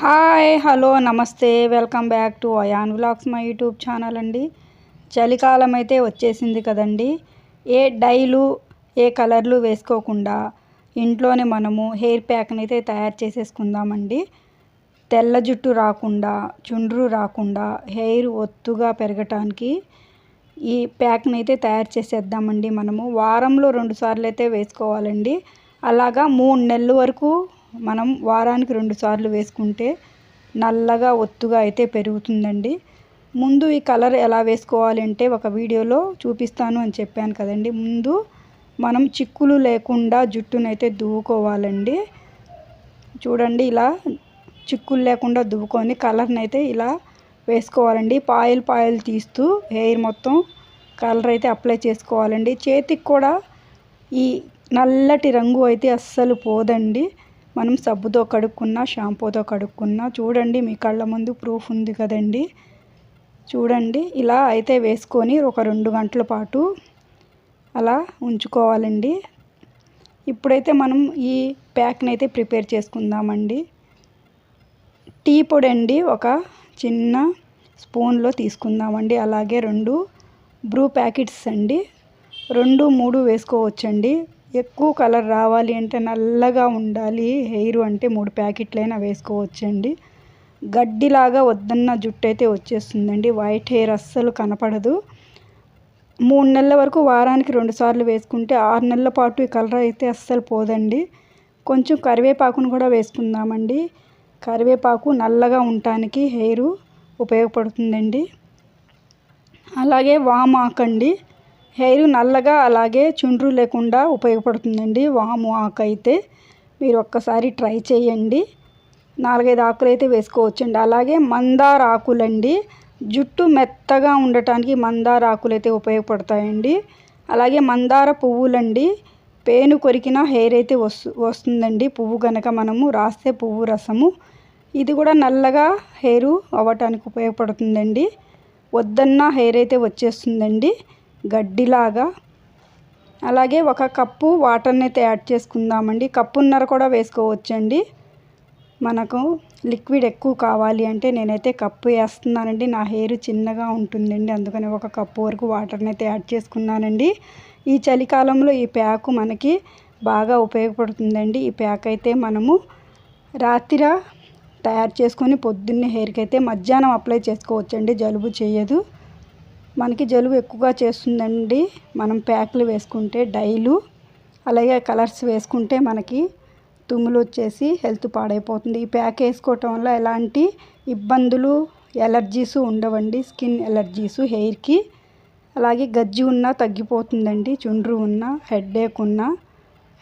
Hi hello namaste. Welcome back to Ayan vlogs మా YouTube channel అండి. చలికాలం అయితే వచ్చేసింది కదండి. ఏ డైలు ఏ కలర్లు వేసుకోకుండా ఇంట్లోనే మనము హెయిర్ ప్యాక్ని అయితే తయారు చేసేసుకుందామండి. తెల్ల జుట్టు రాకుండా చుండ్రు రాకుండా హెయిర్ ఒత్తుగా పెరగటానికి ఈ ప్యాక్ని అయితే తయారు చేసేద్దామండి మనము. వారంలో రెండు సార్లు అయితే వేసుకోవాలండి. అలాగా మూడు నెలల వరకు మనం వారానికి రెండు సార్లు వేసుకుంటే నల్లగా ఒత్తుగా అయితే పెరుగుతుందండి. ముందు ఈ కలర్ ఎలా వేసుకోవాలి అంటే ఒక వీడియోలో చూపిస్తాను అని చెప్పాను కదండి. ముందు మనం చిక్కులు లేకుండా జుట్టునైతే దువ్వుకోవాలండి. చూడండి ఇలా చిక్కులు లేకుండా దువ్వుకొని కలర్ని అయితే ఇలా వేసుకోవాలండి. పాయలు పాయలు తీస్తూ హెయిర్ మొత్తం కలర్ అయితే అప్లై చేసుకోవాలండి. చేతికి కూడా ఈ నల్లటి రంగు అయితే అస్సలు పోదండి. మనం సబ్బుతో కడుక్కున్నా షాంపూతో కడుక్కున్నా. చూడండి మీ కళ్ళ ముందు ప్రూఫ్ ఉంది కదండి. చూడండి ఇలా అయితే వేసుకొని ఒక రెండు గంటల పాటు అలా ఉంచుకోవాలండి. ఇప్పుడైతే మనం ఈ ప్యాక్ని అయితే ప్రిపేర్ చేసుకుందామండి. టీ పొడి అండి ఒక చిన్న స్పూన్లో తీసుకుందామండి. అలాగే రెండు బ్రూ ప్యాకెట్స్ అండి. రెండు మూడు వేసుకోవచ్చండి. ఎక్కువ కలర్ రావాలి అంటే నల్లగా ఉండాలి. హెయిర్ అంటే మూడు ప్యాకెట్లైనా వేసుకోవచ్చండి. గడ్డిలాగా వద్దన్న జుట్టు అయితే వచ్చేస్తుందండి. వైట్ హెయిర్ అస్సలు కనపడదు. మూడు నెలల వరకు వారానికి రెండు సార్లు వేసుకుంటే ఆరు నెలల పాటు ఈ కలర్ అయితే అస్సలు పోదండి. కొంచెం కరివేపాకును కూడా వేసుకుందామండి. కరివేపాకు నల్లగా ఉండటానికి హెయిర్ ఉపయోగపడుతుందండి. అలాగే వామాకండి ఆకండి. హెయిర్ నల్లగా అలాగే చుండ్రు లేకుండా ఉపయోగపడుతుందండి. వాము ఆకు అయితే మీరు ఒక్కసారి ట్రై చేయండి. నాలుగైదు ఆకులు అయితే వేసుకోవచ్చండి. అలాగే మందార ఆకులండి. జుట్టు మెత్తగా ఉండటానికి మందార ఆకులు అయితే ఉపయోగపడతాయండి. అలాగే మందార పువ్వులండి. పేను కొరికిన హెయిర్ అయితే వస్తు వస్తుందండి. పువ్వు కనుక మనము రాస్తే పువ్వు రసము. ఇది కూడా నల్లగా హెయిర్ అవ్వటానికి ఉపయోగపడుతుందండి. వద్దన్న హెయిర్ అయితే వచ్చేస్తుందండి. గడ్డిలాగా. అలాగే ఒక కప్పు వాటర్ని అయితే యాడ్ చేసుకుందామండి. కప్పున్నర కూడా వేసుకోవచ్చండి. మనకు లిక్విడ్ ఎక్కువ కావాలి అంటే నేనైతే కప్పు వేస్తున్నానండి. నా హెయిర్ చిన్నగా ఉంటుందండి. అందుకని ఒక కప్పు వరకు వాటర్ని అయితే యాడ్ చేసుకున్నానండి. ఈ చలికాలంలో ఈ ప్యాక్ మనకి బాగా ఉపయోగపడుతుందండి. ఈ ప్యాక్ అయితే మనము రాత్రి తయారు చేసుకొని పొద్దున్నే హెయిర్కి అయితే మధ్యాహ్నం అప్లై చేసుకోవచ్చండి. జలుబు చేయదు. మనకి జలుబు ఎక్కువగా చేస్తుందండి. మనం ప్యాక్లు వేసుకుంటే డైలు అలాగే కలర్స్ వేసుకుంటే మనకి తుమ్ములు వచ్చేసి హెల్త్ పాడైపోతుంది. ఈ ప్యాక్ వేసుకోవటం వల్ల ఎలాంటి ఇబ్బందులు ఎలర్జీస్ ఉండవండి. స్కిన్ ఎలర్జీస్ హెయిర్కి. అలాగే గజ్జి ఉన్నా తగ్గిపోతుందండి. చుండ్రు ఉన్న హెడ్ఏక్ ఉన్న.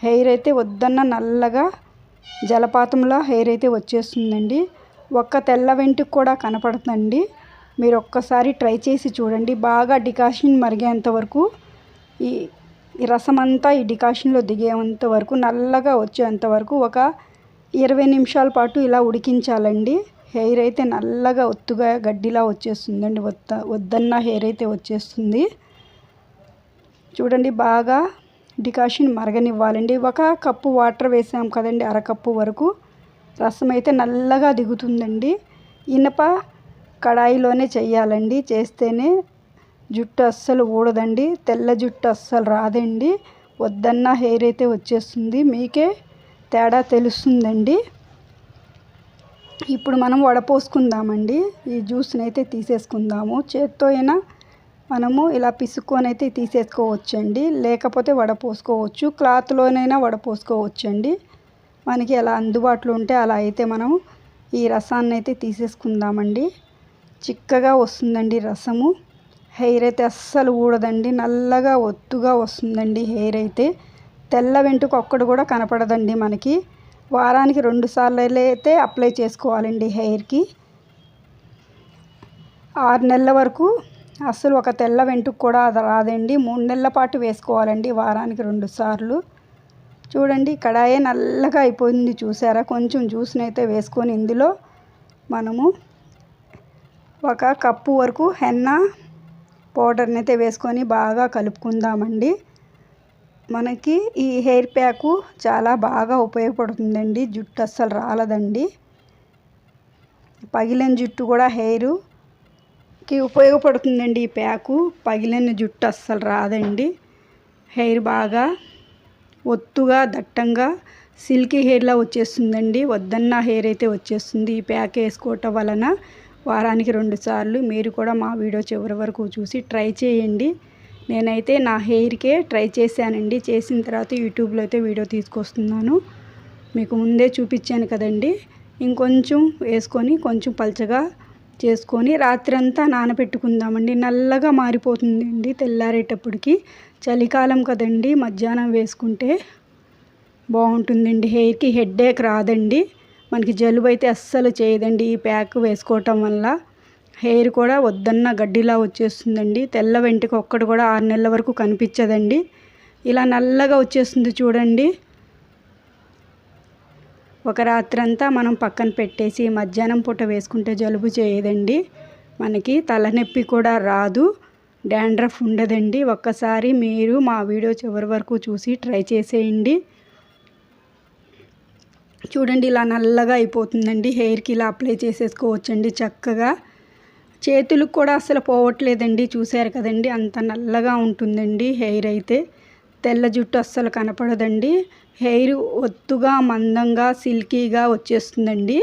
హెయిర్ అయితే వద్దన్న నల్లగా జలపాతంలో హెయిర్ అయితే వచ్చేస్తుందండి. ఒక్క తెల్ల వెంటుకు కూడా కనపడుతుందండి మీరు ఒక్కసారి ట్రై చేసి చూడండి. బాగా డికాషన్ మరిగేంత వరకు ఈ ఈ రసం అంతా ఈ డికాషన్లో దిగేంత వరకు నల్లగా వచ్చేంత వరకు ఒక ఇరవై నిమిషాల పాటు ఇలా ఉడికించాలండి. హెయిర్ అయితే నల్లగా ఒత్తుగా గడ్డిలా వచ్చేస్తుందండి. వద్ద వద్దన్న హెయిర్ అయితే వచ్చేస్తుంది. చూడండి బాగా డికాషన్ మరగనివ్వాలండి. ఒక కప్పు వాటర్ వేసాం కదండి అరకప్పు వరకు. రసం అయితే నల్లగా దిగుతుందండి. ఇనప కడాయిలోనే చేయాలండి చేస్తేనే జుట్టు అస్సలు ఊడదండి. తెల్ల జుట్టు అస్సలు రాదండి. వద్దన్న హెయిర్ అయితే వచ్చేస్తుంది. మీకే తేడా తెలుస్తుందండి. ఇప్పుడు మనం వడపోసుకుందామండి. ఈ జ్యూస్ని అయితే తీసేసుకుందాము. చేత్తో అయినా మనము ఇలా పిసుక్కొని అయితే తీసేసుకోవచ్చండి. లేకపోతే వడపోసుకోవచ్చు. క్లాత్లోనైనా వడపోసుకోవచ్చండి. మనకి ఎలా అందుబాటులో ఉంటే అలా అయితే మనం ఈ రసాన్ని అయితే తీసేసుకుందామండి. చిక్కగా వస్తుందండి రసము. హెయిర్ అయితే అస్సలు ఊడదండి. నల్లగా ఒత్తుగా వస్తుందండి హెయిర్ అయితే. తెల్ల వెంటుకు ఒక్కడు కూడా కనపడదండి మనకి. వారానికి రెండు సార్లు అయితే అప్లై చేసుకోవాలండి హెయిర్కి. ఆరు నెలల వరకు అస్సలు ఒక తెల్ల వెంటుకు కూడా అది రాదండి. మూడు నెలల పాటు వేసుకోవాలండి వారానికి రెండు సార్లు. చూడండి కడాయే నల్లగా అయిపోయింది చూసారా? కొంచెం జ్యూస్ని అయితే వేసుకొని ఇందులో మనము ఒక కప్పు వరకు హెన్న పౌడర్ని అయితే వేసుకొని బాగా కలుపుకుందామండి. మనకి ఈ హెయిర్ ప్యాకు చాలా బాగా ఉపయోగపడుతుందండి. జుట్టు అస్సలు రాలదండి. పగిలిన జుట్టు కూడా హెయిర్కి ఉపయోగపడుతుందండి ఈ ప్యాకు. పగిలిన జుట్టు అస్సలు రాదండి. హెయిర్ బాగా ఒత్తుగా దట్టంగా సిల్కీ హెయిర్లా వచ్చేస్తుందండి. వద్దన్న హెయిర్ అయితే వచ్చేస్తుంది ఈ ప్యాక్ వేసుకోవటం వలన. వారానికి రెండు సార్లు మీరు కూడా మా వీడియో చివరి వరకు చూసి ట్రై చేయండి. నేనైతే నా హెయిర్కే ట్రై చేశానండి. చేసిన తర్వాత యూట్యూబ్లో అయితే వీడియో తీసుకొస్తున్నాను. మీకు ముందే చూపించాను కదండి. ఇంకొంచెం వేసుకొని కొంచెం పలచగా చేసుకొని రాత్రంతా నానబెట్టుకుందామండి. నల్లగా మారిపోతుందండి తెల్లారేటప్పటికి. చలికాలం కదండి. మధ్యాహ్నం వేసుకుంటే బాగుంటుందండి. హెయిర్కి హెడ్ఏక్ రాదండి. మనకి జలుబు అయితే అస్సలు చేయదండి ఈ ప్యాక్ వేసుకోవటం వల్ల. హెయిర్ కూడా వద్దన్న గడ్డిలా వచ్చేస్తుందండి. తెల్ల వెంటికి ఒక్కటి కూడా ఆరు నెలల వరకు కనిపించదండి. ఇలా నల్లగా వచ్చేస్తుంది చూడండి. ఒక రాత్రంతా మనం పక్కన పెట్టేసి మధ్యాహ్నం పూట వేసుకుంటే జలుబు చేయదండి. మనకి తలనొప్పి కూడా రాదు. డాండ్రఫ్ ఉండదండి. ఒక్కసారి మీరు మా వీడియో చివరి వరకు చూసి ట్రై చేసేయండి. చూడండి ఇలా నల్లగా అయిపోతుందండి. హెయిర్కి ఇలా అప్లై చేసేసుకోవచ్చండి చక్కగా. చేతులకు కూడా అసలు పోవట్లేదండి చూశారు కదండి. అంత నల్లగా ఉంటుందండి హెయిర్ అయితే. తెల్ల జుట్టు అస్సలు కనపడదండి. హెయిర్ ఒత్తుగా మందంగా సిల్కీగా వచ్చేస్తుందండి.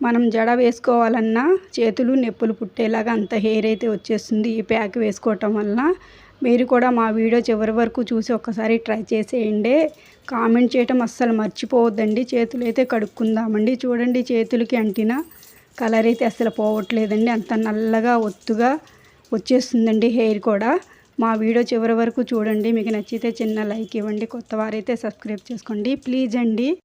మనం జడ వేసుకోవాలన్నా చేతులు నొప్పులు పుట్టేలాగా అంత హెయిర్ అయితే వచ్చేస్తుంది ఈ ప్యాక్ వేసుకోవటం వల్ల మీరు కూడా మా వీడియో చివరి వరకు చూసి ఒక్కసారి ట్రై చేసేయండి. కామెంట్ చేయటం అస్సలు మర్చిపోవద్దండి. చేతులు అయితే కడుక్కుందామండి. చూడండి చేతులకి అంటిన కలర్ అయితే అస్సలు పోవట్లేదండి. అంత నల్లగా ఒత్తుగా వచ్చేస్తుందండి హెయిర్ కూడా. మా వీడియో చివరి వరకు చూడండి. మీకు నచ్చితే చిన్న లైక్ ఇవ్వండి. కొత్త వారైతే సబ్స్క్రైబ్ చేసుకోండి. ప్లీజ్ అండి.